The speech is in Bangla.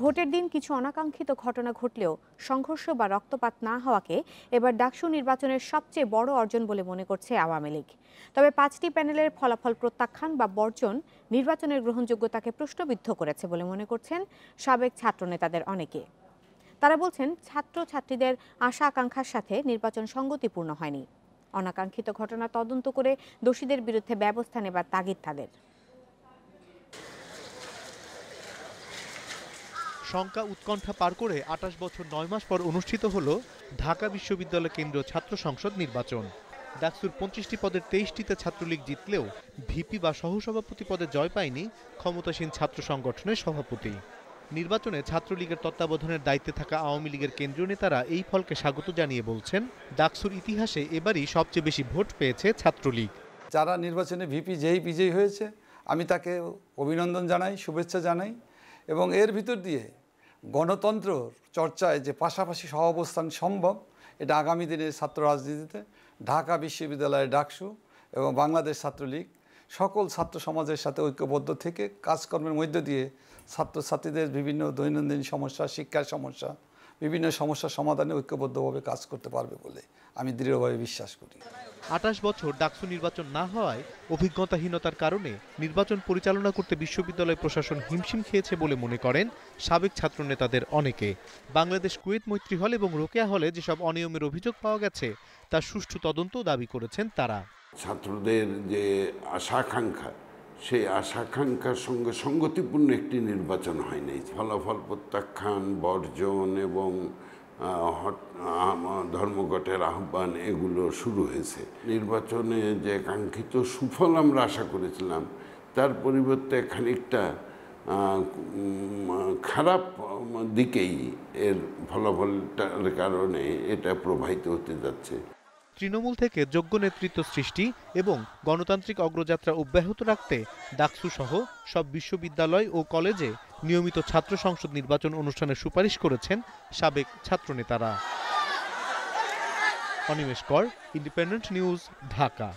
ভোটের দিন কিছু অনাকাঙ্ক্ষিত ঘটনা ঘটলেও সংঘর্ষ বা রক্তপাত না হওয়াকে এবার ডাকসু নির্বাচনের সবচেয়ে বড় অর্জন বলে মনে করছে আওয়ামী লীগ। তবে পাঁচটি প্যানেলের ফলাফল প্রত্যাখ্যান বা বর্জন নির্বাচনের গ্রহণযোগ্যতাকে প্রশ্নবিদ্ধ করেছে বলে মনে করছেন সাবেক ছাত্রনেতাদের অনেকে। তারা বলছেন, ছাত্রছাত্রীদের আশা আকাঙ্ক্ষার সাথে নির্বাচন সঙ্গতিপূর্ণ হয়নি। অনাকাঙ্ক্ষিত ঘটনা তদন্ত করে দোষীদের বিরুদ্ধে ব্যবস্থা নেবার তাগিদ তাদের। শঙ্কা উৎকণ্ঠা পার করে আটাশ বছর নয় মাস পর অনুষ্ঠিত হল ঢাকা বিশ্ববিদ্যালয় কেন্দ্রীয় ছাত্র সংসদ নির্বাচন। ডাকসুর পঁচিশটি পদের তেইশটিতে ছাত্রলীগ জিতলেও ভিপি বা সহসভাপতি পদে জয় পায়নি ক্ষমতাসীন ছাত্র সংগঠনের সভাপতি। নির্বাচনে ছাত্রলীগের তত্ত্বাবধানের দায়িত্বে থাকা আওয়ামী লীগের কেন্দ্রীয় নেতারা এই ফলকে স্বাগত জানিয়ে বলছেন, ডাকসুর ইতিহাসে এবারই সবচেয়ে বেশি ভোট পেয়েছে ছাত্রলীগ। যারা নির্বাচনে ভিপি, যেই বিজয়ী হয়েছে, আমি তাকে অভিনন্দন জানাই, শুভেচ্ছা জানাই। এবং এর ভিতর দিয়ে গণতন্ত্র চর্চায় যে পাশাপাশি সহাবস্থান সম্ভব, এটা আগামী দিনের ছাত্র রাজনীতিতে ঢাকা বিশ্ববিদ্যালয়ের ডাকসু এবং বাংলাদেশ ছাত্রলীগ সকল ছাত্র সমাজের সাথে ঐক্যবদ্ধ থেকে কাজকর্মের মধ্য দিয়ে ছাত্রছাত্রীদের বিভিন্ন দৈনন্দিন সমস্যা, শিক্ষার সমস্যা বিভিন্ন সমস্যার সমাধানে ঐক্যবদ্ধভাবে কাজ করতে পারবে বলে আমি দৃঢ়ভাবে বিশ্বাস করি। আঠাশ বছর ডাকসু নির্বাচন না হওয়ায় অভিজ্ঞতাহীনতার কারণে নির্বাচন পরিচালনা করতে বিশ্ববিদ্যালয় প্রশাসন হিমশিম খেয়েছে বলে মনে করেন সাবেক ছাত্রনেতাদের অনেকে। বাংলাদেশ কুয়েত মৈত্রী হল এবং রোকেয়া হলে যেসব অনিয়মের অভিযোগ পাওয়া গেছে তার সুষ্ঠু তদন্ত দাবি করেছেন তারা। ছাত্রদের যে আশা আকাঙ্ক্ষা সেই আশা আকাঙ্ক্ষার সঙ্গে সঙ্গতিপূর্ণ একটি নির্বাচন হয়নি ফলাফল প্রত্যাখ্যান, বর্জন এবং ধর্মঘটের আহ্বান এগুলো শুরু হয়েছে। নির্বাচনে যে কাঙ্ক্ষিত সুফল আমরা আশা করেছিলাম, তার পরিবর্তে খানিকটা খারাপ দিকেই এর ফলাফলটার কারণে এটা প্রবাহিত হতে যাচ্ছে। তৃণমূল থেকে যোগ্য নেতৃত্ব সৃষ্টি এবং গণতান্ত্রিক অগ্রযাত্রা অব্যাহত রাখতে ডাকসু সহ সব বিশ্ববিদ্যালয় ও কলেজে নিয়মিত ছাত্র সংসদ নির্বাচন অনুষ্ঠানের সুপারিশ করেছেন সাবেক ছাত্রনেতারা। অনিমেষ কর, ইন্ডিপেন্ডেন্ট নিউজ, ঢাকা।